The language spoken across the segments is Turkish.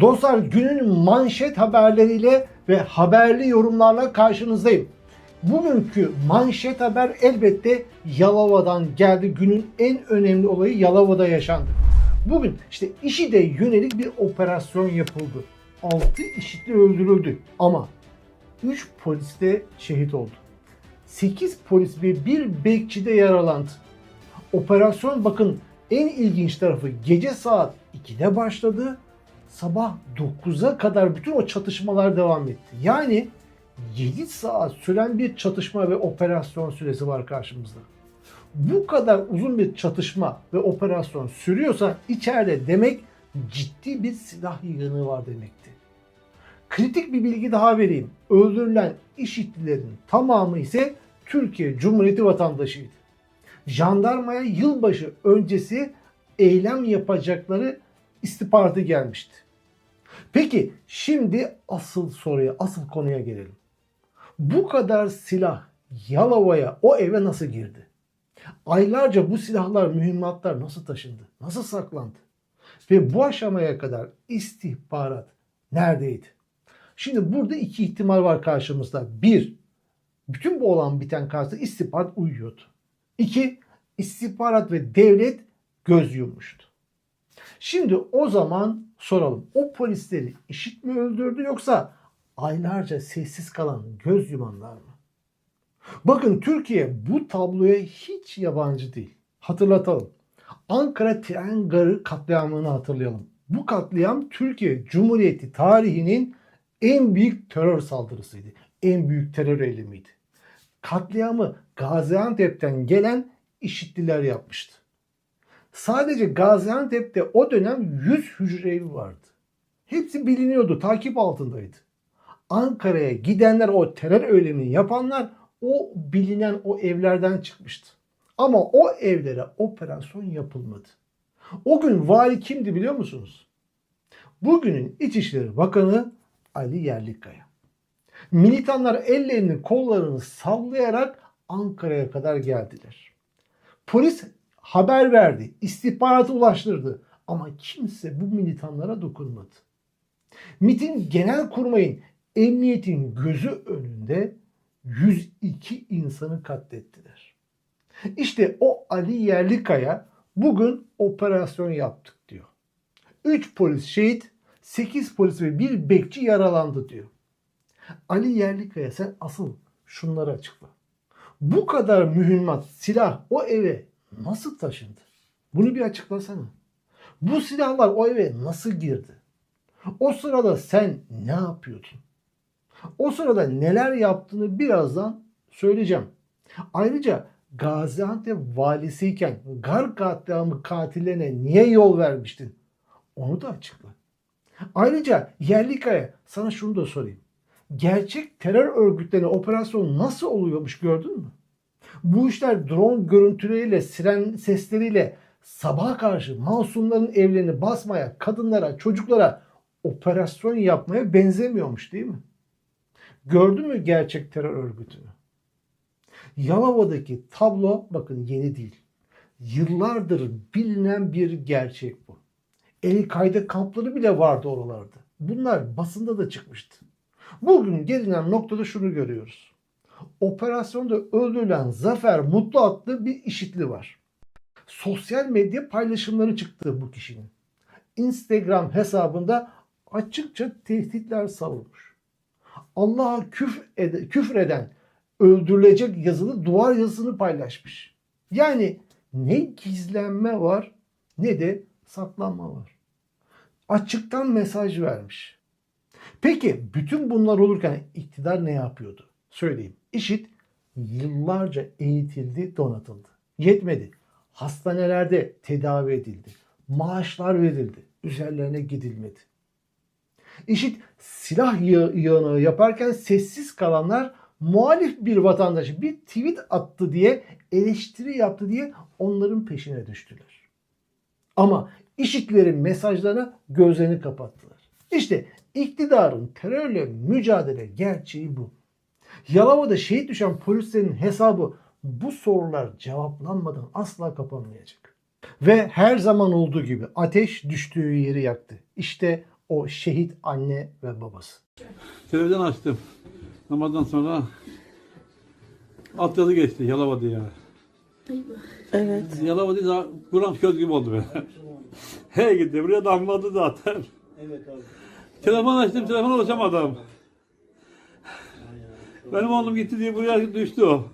Dostlar günün manşet haberleriyle ve haberli yorumlarla karşınızdayım. Bugünkü manşet haber elbette Yalova'dan geldi. Günün en önemli olayı Yalova'da yaşandı. Bugün işte IŞİD'e yönelik bir operasyon yapıldı. 6 IŞİD'li öldürüldü ama 3 polis de şehit oldu. 8 polis ve bir bekçi de yaralandı. Operasyon bakın en ilginç tarafı gece saat 2'de başladı. Sabah 9'a kadar bütün o çatışmalar devam etti. Yani 7 saat süren bir çatışma ve operasyon süresi var karşımızda. Bu kadar uzun bir çatışma ve operasyon sürüyorsa içeride demek ciddi bir silah yığını var demekti. Kritik bir bilgi daha vereyim. Öldürülen IŞİD'lilerin tamamı ise Türkiye Cumhuriyeti vatandaşıydı. Jandarmaya yılbaşı öncesi eylem yapacakları istihbaratı gelmişti. Peki şimdi asıl soruya, asıl konuya gelelim. Bu kadar silah Yalova'ya, o eve nasıl girdi? Aylarca bu silahlar, mühimmatlar nasıl taşındı? Nasıl saklandı? Ve bu aşamaya kadar istihbarat neredeydi? Şimdi burada iki ihtimal var karşımızda. Bir, bütün bu olan biten karşısında istihbarat uyuyordu. İki, istihbarat ve devlet göz yummuştu. Şimdi o zaman soralım. O polisleri işit mi öldürdü yoksa aylarca sessiz kalan göz yumanlar mı? Bakın Türkiye bu tabloya hiç yabancı değil. Hatırlatalım. Ankara Tren Garı katliamını hatırlayalım. Bu katliam Türkiye Cumhuriyeti tarihinin en büyük terör saldırısıydı. En büyük terör eylemiydi. Katliamı Gaziantep'ten gelen işitliler yapmıştı. Sadece Gaziantep'te o dönem 100 hücre evi vardı. Hepsi biliniyordu, takip altındaydı. Ankara'ya gidenler, o terör eylemini yapanlar o bilinen o evlerden çıkmıştı. Ama o evlere operasyon yapılmadı. O gün vali kimdi biliyor musunuz? Bugünün İçişleri Bakanı Ali Yerlikaya. Militanlar ellerini kollarını sallayarak Ankara'ya kadar geldiler. Polis haber verdi, istihbaratı ulaştırdı ama kimse bu militanlara dokunmadı. MIT'in genel kurmayın emniyetin gözü önünde 102 insanı katlettiler. İşte o Ali Yerlikaya bugün operasyon yaptık diyor. 3 polis şehit, 8 polis ve bir bekçi yaralandı diyor. Ali Yerlikaya sen asıl şunları açıkla. Bu kadar mühimmat, silah o eve nasıl taşındı? Bunu bir açıklasana. Bu silahlar o eve nasıl girdi? O sırada sen ne yapıyordun? O sırada neler yaptığını birazdan söyleyeceğim. Ayrıca Gaziantep valisiyken gar katliamı katillerine niye yol vermiştin? Onu da açıkla. Ayrıca Yerlikaya sana şunu da sorayım. Gerçek terör örgütlerine operasyon nasıl oluyormuş gördün mü? Bu işler drone görüntüleriyle, siren sesleriyle sabaha karşı masumların evlerini basmaya, kadınlara, çocuklara operasyon yapmaya benzemiyormuş değil mi? Gördün mü gerçek terör örgütünü? Yalova'daki tablo bakın yeni değil. Yıllardır bilinen bir gerçek bu. El kayda kampları bile vardı oralarda. Bunlar basında da çıkmıştı. Bugün gelinen noktada şunu görüyoruz. Operasyonda öldürülen Zafer Mutlu adlı bir işitli var. Sosyal medya paylaşımları çıktı bu kişinin. Instagram hesabında açıkça tehditler savurmuş. Allah'a küfür, ede, küfür eden öldürülecek yazılı duvar yazısını paylaşmış. Yani ne gizlenme var ne de saklanma var. Açıktan mesaj vermiş. Peki bütün bunlar olurken iktidar ne yapıyordu? Söyleyeyim. İşit yıllarca eğitildi, donatıldı. Yetmedi. Hastanelerde tedavi edildi. Maaşlar verildi. Üzerlerine gidilmedi. İşit silah yı- yığını yaparken sessiz kalanlar muhalif bir vatandaşı bir tweet attı diye eleştiri yaptı diye onların peşine düştüler. Ama işitlerin mesajlarına gözlerini kapattılar. İşte iktidarın terörle mücadele gerçeği bu. Yalova'da şehit düşen polislerin hesabı bu sorular cevaplanmadan asla kapanmayacak. Ve her zaman olduğu gibi ateş düştüğü yeri yaktı. İşte o şehit anne ve babası. Televizyon açtım. Namazdan sonra alt yazı geçti Yalova diye. Evet. Yalova diye Kur'an köz gibi oldu böyle. He gitti buraya damladı zaten. Telefon açtım telefona ulaşamadım. Benim oğlum gitti diye buraya düştü o.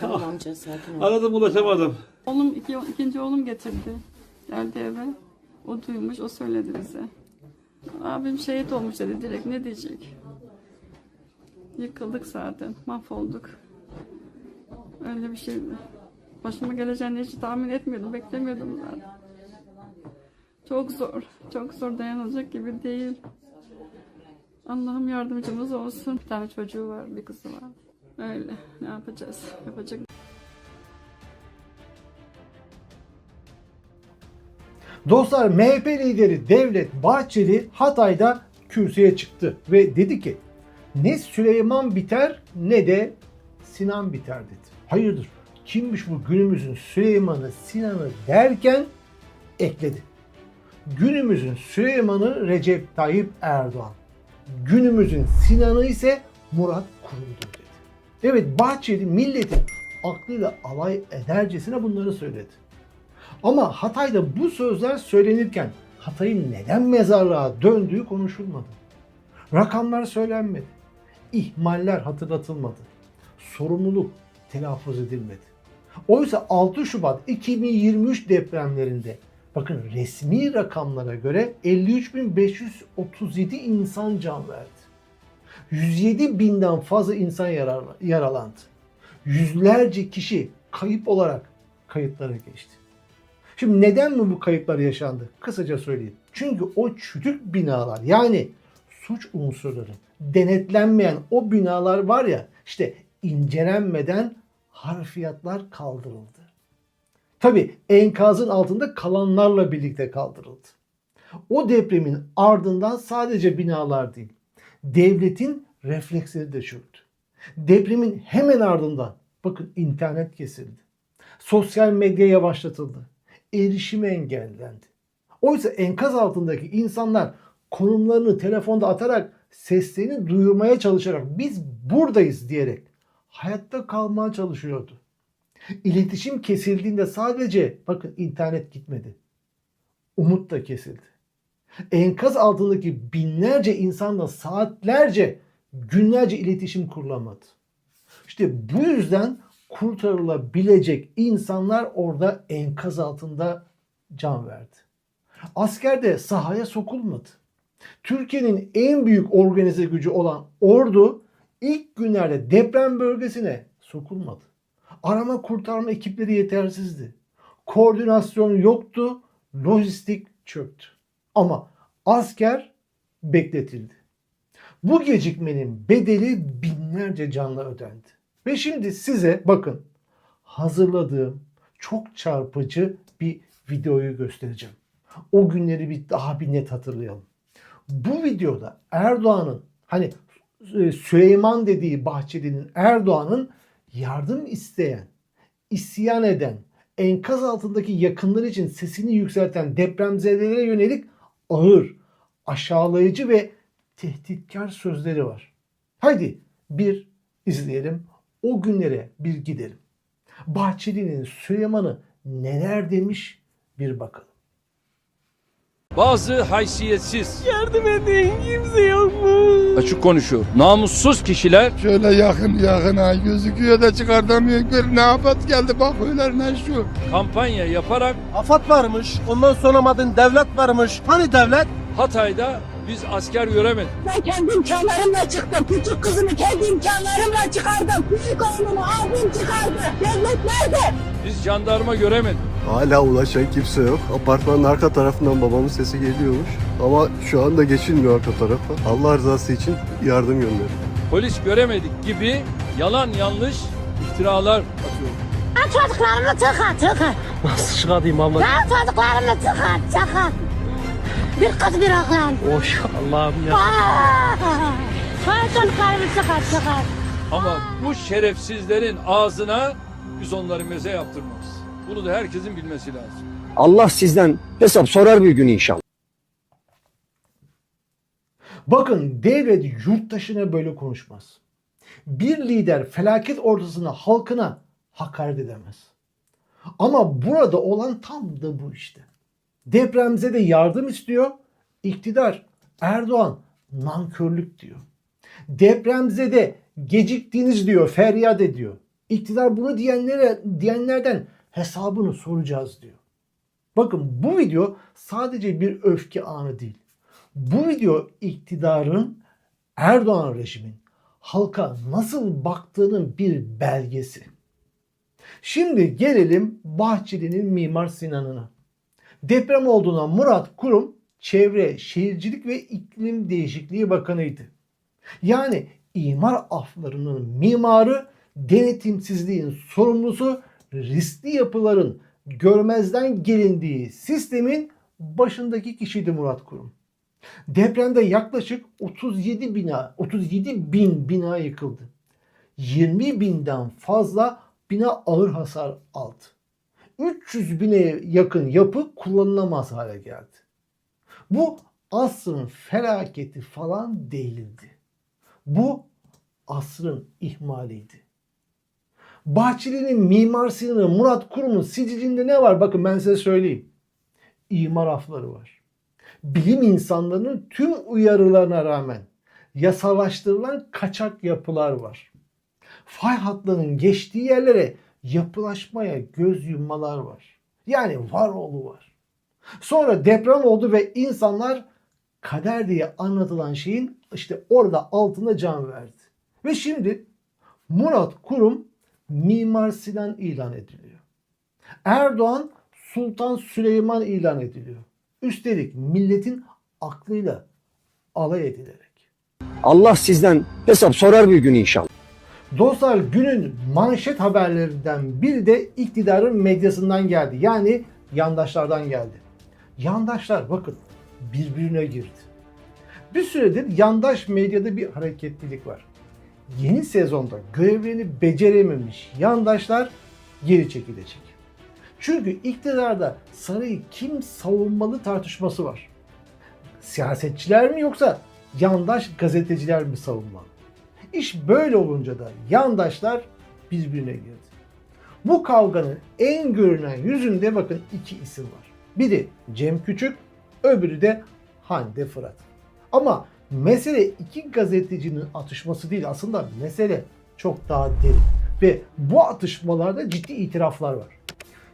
Tamam amca sakin ol. Aradım ulaşamadım. Oğlum iki, ikinci oğlum getirdi. Geldi eve. O duymuş, o söyledi bize. Abim şehit olmuş dedi direkt. Ne diyecek? Yıkıldık zaten. Mahvolduk. Öyle bir şeydi. Başıma geleceğini hiç tahmin etmiyordum. Beklemiyordum zaten. Çok zor. Çok zor dayanılacak gibi değil. Allah'ım yardımcımız olsun. Bir tane çocuğu var, bir kızı var. Öyle. Ne yapacağız? Yapacak Dostlar MHP lideri Devlet Bahçeli Hatay'da kürsüye çıktı ve dedi ki ne Süleyman biter ne de Sinan biter dedi. Hayırdır kimmiş bu günümüzün Süleyman'ı Sinan'ı derken ekledi. Günümüzün Süleyman'ı Recep Tayyip Erdoğan. Günümüzün Sinan'ı ise Murat Kurum'dur dedi. Evet Bahçeli milletin aklıyla alay edercesine bunları söyledi. Ama Hatay'da bu sözler söylenirken Hatay'ın neden mezarlığa döndüğü konuşulmadı. Rakamlar söylenmedi. İhmaller hatırlatılmadı. Sorumluluk telaffuz edilmedi. Oysa 6 Şubat 2023 depremlerinde bakın resmi rakamlara göre 53.537 insan can verdi. 107 binden fazla insan yaralandı. Yüzlerce kişi kayıp olarak kayıtlara geçti. Şimdi neden mi bu kayıplar yaşandı? Kısaca söyleyeyim. Çünkü o çürük binalar yani suç unsurları denetlenmeyen o binalar var ya işte incelenmeden harfiyatlar kaldırıldı. Tabi enkazın altında kalanlarla birlikte kaldırıldı. O depremin ardından sadece binalar değil, devletin refleksleri de çöktü. Depremin hemen ardından bakın internet kesildi. Sosyal medya yavaşlatıldı. Erişim engellendi. Oysa enkaz altındaki insanlar konumlarını telefonda atarak seslerini duyurmaya çalışarak biz buradayız diyerek hayatta kalmaya çalışıyordu. İletişim kesildiğinde sadece bakın internet gitmedi. Umut da kesildi. Enkaz altındaki binlerce insanla saatlerce, günlerce iletişim kurulamadı. İşte bu yüzden kurtarılabilecek insanlar orada enkaz altında can verdi. Asker de sahaya sokulmadı. Türkiye'nin en büyük organize gücü olan ordu ilk günlerde deprem bölgesine sokulmadı. Arama kurtarma ekipleri yetersizdi. Koordinasyon yoktu, lojistik çöktü. Ama asker bekletildi. Bu gecikmenin bedeli binlerce canla ödendi. Ve şimdi size bakın hazırladığım çok çarpıcı bir videoyu göstereceğim. O günleri bir daha bir net hatırlayalım. Bu videoda Erdoğan'ın hani e, Süleyman dediği Bahçeli'nin Erdoğan'ın yardım isteyen, isyan eden, enkaz altındaki yakınlar için sesini yükselten depremzedelere yönelik ağır, aşağılayıcı ve tehditkar sözleri var. Haydi bir izleyelim, o günlere bir gidelim. Bahçeli'nin Süleyman'ı neler demiş bir bakalım. Bazı haysiyetsiz, Yardım edin kimse yok mu? açık konuşuyor, namussuz kişiler Şöyle yakın yakına gözüküyor da çıkartamıyor. Gör ne yapat geldi bak ne şu. kampanya yaparak Afat varmış. Ondan sonra madın devlet varmış. Hani devlet? Hatay'da biz asker göremedik. Ben kendi imkanlarımla çıktım. Küçük kızımı kendi imkanlarımla çıkardım. Büyük oğlumu abim çıkardı. Devlet nerede? Biz jandarma göremedik. Hala ulaşan kimse yok. Apartmanın arka tarafından babamın sesi geliyormuş. Ama şu anda geçilmiyor arka tarafa. Allah rızası için yardım gönderin. Polis göremedik gibi yalan yanlış iftiralar atıyor. Ben çocuklarımı tıkar tıkar. Nasıl çıkartayım abla? Ben çocuklarımı tıkar tıkar. Bir kız bir oğlan. Hoş Allah'ım ya. Çocuklarımı tıkar tıkar. Ama bu şerefsizlerin ağzına biz onları meze yaptırmaz. Bunu da herkesin bilmesi lazım. Allah sizden hesap sorar bir gün inşallah. Bakın devlet yurttaşına böyle konuşmaz. Bir lider felaket ortasında halkına hakaret edemez. Ama burada olan tam da bu işte. Depremize de yardım istiyor. İktidar Erdoğan nankörlük diyor. Depremize de geciktiğiniz diyor, feryat ediyor. İktidar bunu diyenlere, diyenlerden hesabını soracağız diyor. Bakın bu video sadece bir öfke anı değil. Bu video iktidarın Erdoğan rejimin halka nasıl baktığının bir belgesi. Şimdi gelelim Bahçeli'nin Mimar Sinan'ına. Deprem olduğuna Murat Kurum Çevre, Şehircilik ve İklim Değişikliği Bakanıydı. Yani imar aflarının mimarı, denetimsizliğin sorumlusu, riskli yapıların görmezden gelindiği sistemin başındaki kişiydi Murat Kurum. Depremde yaklaşık 37 bina, 37 bin bina yıkıldı. 20 binden fazla bina ağır hasar aldı. 300 bine yakın yapı kullanılamaz hale geldi. Bu asrın felaketi falan değildi. Bu asrın ihmaliydi. Bahçeli'nin Mimar Sinan'ı Murat Kurum'un sicilinde ne var? Bakın ben size söyleyeyim. İmar afları var. Bilim insanlarının tüm uyarılarına rağmen yasalaştırılan kaçak yapılar var. Fay hatlarının geçtiği yerlere yapılaşmaya göz yummalar var. Yani var oğlu var. Sonra deprem oldu ve insanlar kader diye anlatılan şeyin işte orada altında can verdi. Ve şimdi Murat Kurum Mimar Sinan ilan ediliyor. Erdoğan Sultan Süleyman ilan ediliyor. Üstelik milletin aklıyla alay edilerek. Allah sizden hesap sorar bir gün inşallah. Dostlar günün manşet haberlerinden biri de iktidarın medyasından geldi. Yani yandaşlardan geldi. Yandaşlar bakın birbirine girdi. Bir süredir yandaş medyada bir hareketlilik var. Yeni sezonda görevlerini becerememiş yandaşlar geri çekilecek. Çünkü iktidarda sarayı kim savunmalı tartışması var. Siyasetçiler mi yoksa yandaş gazeteciler mi savunmalı? İş böyle olunca da yandaşlar birbirine girdi. Bu kavganın en görünen yüzünde bakın iki isim var. Biri Cem Küçük, öbürü de Hande Fırat. Ama mesele iki gazetecinin atışması değil aslında mesele çok daha derin. Ve bu atışmalarda ciddi itiraflar var.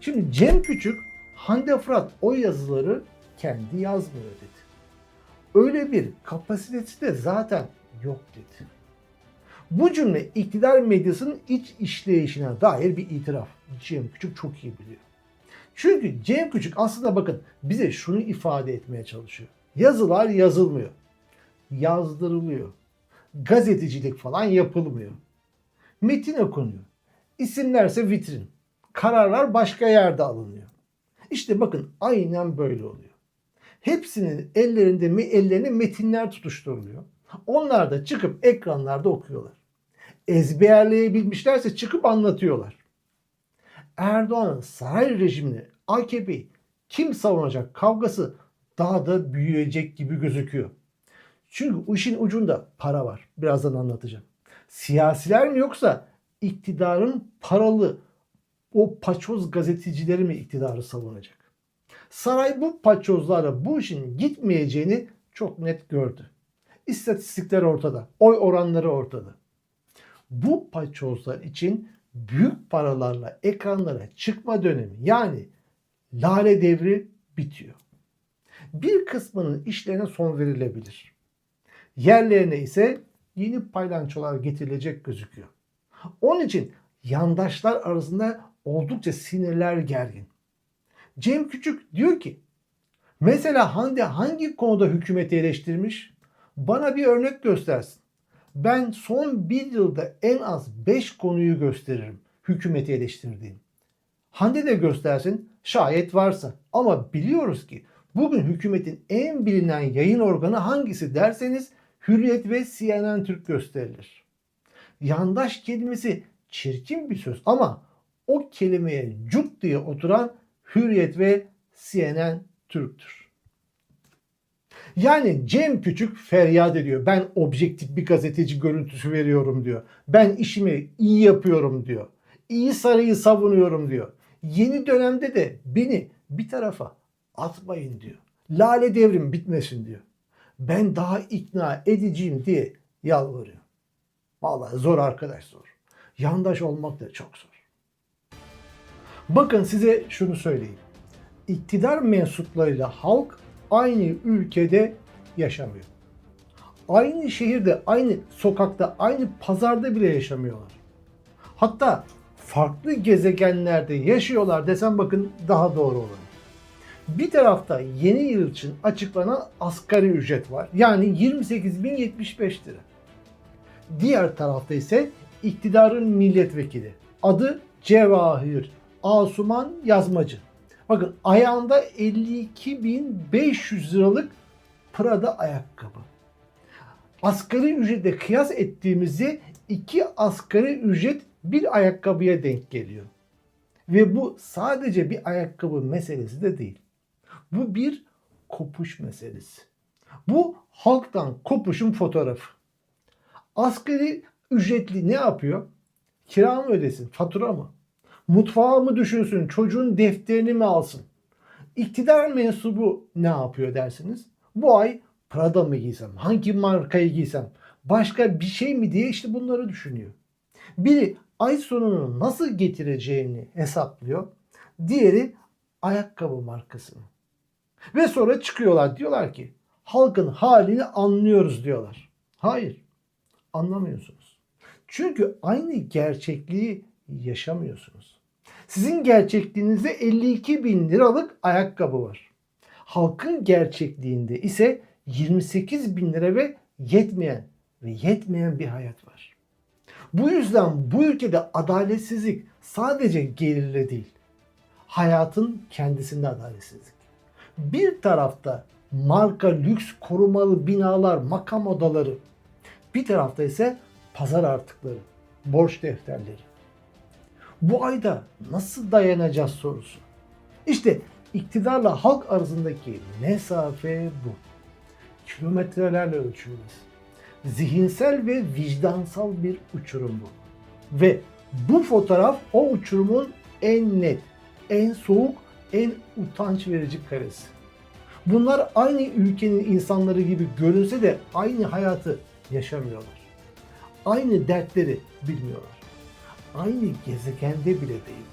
Şimdi Cem Küçük, Hande Fırat o yazıları kendi yazmıyor dedi. Öyle bir kapasitesi de zaten yok dedi. Bu cümle iktidar medyasının iç işleyişine dair bir itiraf. Cem Küçük çok iyi biliyor. Çünkü Cem Küçük aslında bakın bize şunu ifade etmeye çalışıyor. Yazılar yazılmıyor. Yazdırılıyor. Gazetecilik falan yapılmıyor. Metin okunuyor. İsimlerse vitrin. Kararlar başka yerde alınıyor. İşte bakın aynen böyle oluyor. Hepsinin ellerinde mi ellerine metinler tutuşturuluyor. Onlar da çıkıp ekranlarda okuyorlar. Ezberleyebilmişlerse çıkıp anlatıyorlar. Erdoğan'ın saray rejimini AKP kim savunacak kavgası daha da büyüyecek gibi gözüküyor. Çünkü işin ucunda para var. Birazdan anlatacağım. Siyasiler mi yoksa iktidarın paralı o paçoz gazetecileri mi iktidarı savunacak? Saray bu paçozlara bu işin gitmeyeceğini çok net gördü. İstatistikler ortada. Oy oranları ortada. Bu paçozlar için büyük paralarla ekranlara çıkma dönemi yani lale devri bitiyor. Bir kısmının işlerine son verilebilir. Yerlerine ise yeni paylançolar getirilecek gözüküyor. Onun için yandaşlar arasında oldukça sinirler gergin. Cem Küçük diyor ki mesela Hande hangi konuda hükümeti eleştirmiş? Bana bir örnek göstersin. Ben son bir yılda en az 5 konuyu gösteririm hükümeti eleştirdiğim. Hande de göstersin şayet varsa. Ama biliyoruz ki bugün hükümetin en bilinen yayın organı hangisi derseniz Hürriyet ve CNN Türk gösterilir. Yandaş kelimesi çirkin bir söz ama o kelimeye cuk diye oturan Hürriyet ve CNN Türk'tür. Yani Cem Küçük feryat ediyor. Ben objektif bir gazeteci görüntüsü veriyorum diyor. Ben işimi iyi yapıyorum diyor. İyi sarıyı savunuyorum diyor. Yeni dönemde de beni bir tarafa atmayın diyor. Lale devrim bitmesin diyor. Ben daha ikna ediciyim diye yalvarıyor. Vallahi zor arkadaş zor. Yandaş olmak da çok zor. Bakın size şunu söyleyeyim. İktidar mensuplarıyla halk aynı ülkede yaşamıyor. Aynı şehirde, aynı sokakta, aynı pazarda bile yaşamıyorlar. Hatta farklı gezegenlerde yaşıyorlar desem bakın daha doğru olur. Bir tarafta yeni yıl için açıklanan asgari ücret var. Yani 28.075 lira. Diğer tarafta ise iktidarın milletvekili. Adı Cevahir Asuman Yazmacı. Bakın ayağında 52.500 liralık Prada ayakkabı. Asgari ücretle kıyas ettiğimizde iki asgari ücret bir ayakkabıya denk geliyor. Ve bu sadece bir ayakkabı meselesi de değil. Bu bir kopuş meselesi. Bu halktan kopuşun fotoğrafı. Asgari ücretli ne yapıyor? Kira mı ödesin? Fatura mı? Mutfağı mı düşünsün? Çocuğun defterini mi alsın? İktidar mensubu ne yapıyor dersiniz? Bu ay Prada mı giysem? Hangi markayı giysem? Başka bir şey mi diye işte bunları düşünüyor. Biri ay sonunu nasıl getireceğini hesaplıyor. Diğeri ayakkabı markasını. Ve sonra çıkıyorlar diyorlar ki halkın halini anlıyoruz diyorlar. Hayır anlamıyorsunuz. Çünkü aynı gerçekliği yaşamıyorsunuz. Sizin gerçekliğinizde 52 bin liralık ayakkabı var. Halkın gerçekliğinde ise 28 bin lira ve yetmeyen ve yetmeyen bir hayat var. Bu yüzden bu ülkede adaletsizlik sadece gelirle değil, hayatın kendisinde adaletsizlik. Bir tarafta marka lüks korumalı binalar, makam odaları, bir tarafta ise pazar artıkları, borç defterleri. Bu ayda nasıl dayanacağız sorusu. İşte iktidarla halk arasındaki mesafe bu. Kilometrelerle ölçülmez. Zihinsel ve vicdansal bir uçurum bu. Ve bu fotoğraf o uçurumun en net, en soğuk, en utanç verici karesi. Bunlar aynı ülkenin insanları gibi görünse de aynı hayatı yaşamıyorlar. Aynı dertleri bilmiyorlar. Aynı gezegende bile değiller.